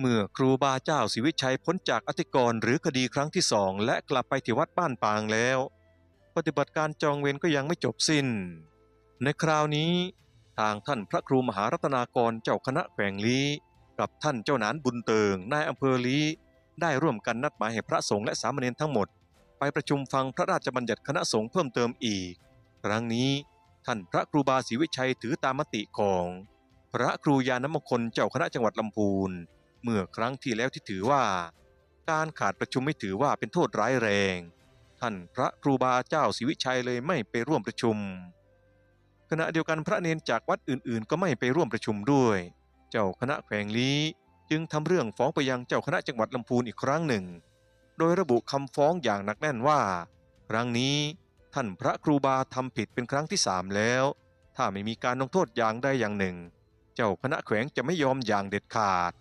เมื่อครูบาเจ้าศรีวิชัยพ้นจากอธิกรณ์หรือคดีครั้งที่สองและกลับไปที่วัดบ้านปางแล้ว ปฏิบัติการจองเวรก็ยังไม่จบสิ้น ในคราวนี้ ทางท่านพระครูมหารัตนากรเจ้าคณะแขวงลี้ กับท่านเจ้าหนานบุญเติงนายอำเภอลี้ ได้ร่วมกันนัดหมายให้พระสงฆ์และสามเณรทั้งหมด ไปประชุมฟังพระราชบัญญัติคณะสงฆ์เพิ่มเติมอีก ครั้งนี้ท่านพระครูบาศรีวิชัยถือตามมติของ พระครูยานมงคลเจ้าคณะจังหวัดลำพูน เมื่อครั้งที่แล้วที่ถือว่า การขาดประชุมไม่ถือว่าเป็นโทษร้ายแรง ท่านพระครูบาเจ้าศรีวิชัยเลยไม่ไปร่วมประชุม ขณะเดียวกันพระเนนจากวัดอื่นๆ ก็ไม่ไปร่วมประชุมด้วย เจ้าคณะแขวงลี้จึงทำเรื่องฟ้องไปยังเจ้าคณะจังหวัดลำพูนอีกครั้งหนึ่ง โดยระบุคำฟ้องอย่างหนักแน่นว่า ครั้งนี้ท่านพระครูบาทำผิดเป็นครั้งที่สามแล้ว ถ้าไม่มีการลงโทษอย่างใดอย่างหนึ่ง เจ้าคณะแขวงจะไม่ยอมอย่างเด็ดขาด